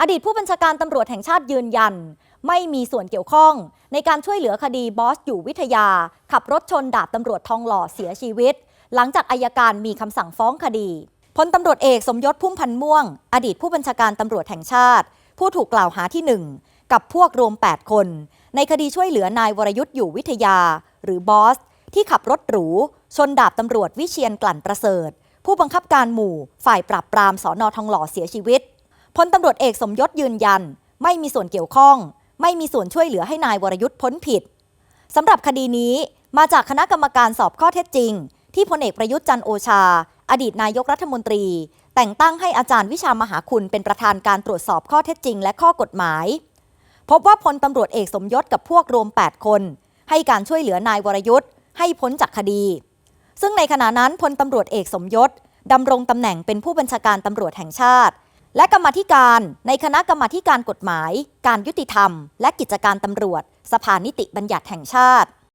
อดีตผู้บัญชาการตำรวจแห่งชาติยืนยัน ไม่มีส่วนเกี่ยวข้อง ในการช่วยเหลือคดีบอสอยู่วิทยา ขับรถชนดาบตำรวจทองหล่อเสียชีวิต หลังจากอายการมีคำสั่งฟ้องคดีพลตำรวจเอกสมยศพุ่มพันธ์ม่วง อดีตผู้บัญชาการตำรวจแห่งชาติ ผู้ถูกกล่าวหาที่หนึ่งกับพวกรวม 8 คน ในคดีช่วยเหลือนายวรยุทธ์อยู่วิทยา หรือบอส ที่ขับรถหรู ชนดาบตำรวจวิเชียนกลั่นประเสริฐ ผู้บังคับการหมู่ฝ่ายปราบปรามสอนอทองหล่อเสียชีวิต พลตำรวจเอกสมยศยืนยัน ไม่มีส่วนเกี่ยวข้อง ไม่มีส่วนช่วยเหลือให้นายวรยุทธ์พ้นผิดสำหรับคดีนี้มาจากคณะกรรมการสอบข้อเท็จจริง ที่พลเอกประยุทธ์จันโอชา อดีตนายกรัฐมนตรี แต่งตั้งให้อาจารย์วิชามหาคุณเป็นประธานการตรวจสอบข้อเท็จจริง และข้อกฎหมาย พบว่าพลตำรวจเอกสมยศกับพวกรวม 8 คน ให้การช่วยเหลือนายวรยุทธ์ให้พ้นจากคดี ซึ่งในขณะนั้นพลตำรวจเอกสมยศดำรงตำแหน่งเป็นผู้บัญชาการตำรวจแห่งชาติ และกรรมธิการในคณะกรรมธิการกฎหมาย การยุติธรรม และกิจการตำรวจ สภานิติบัญญัติแห่งชาติ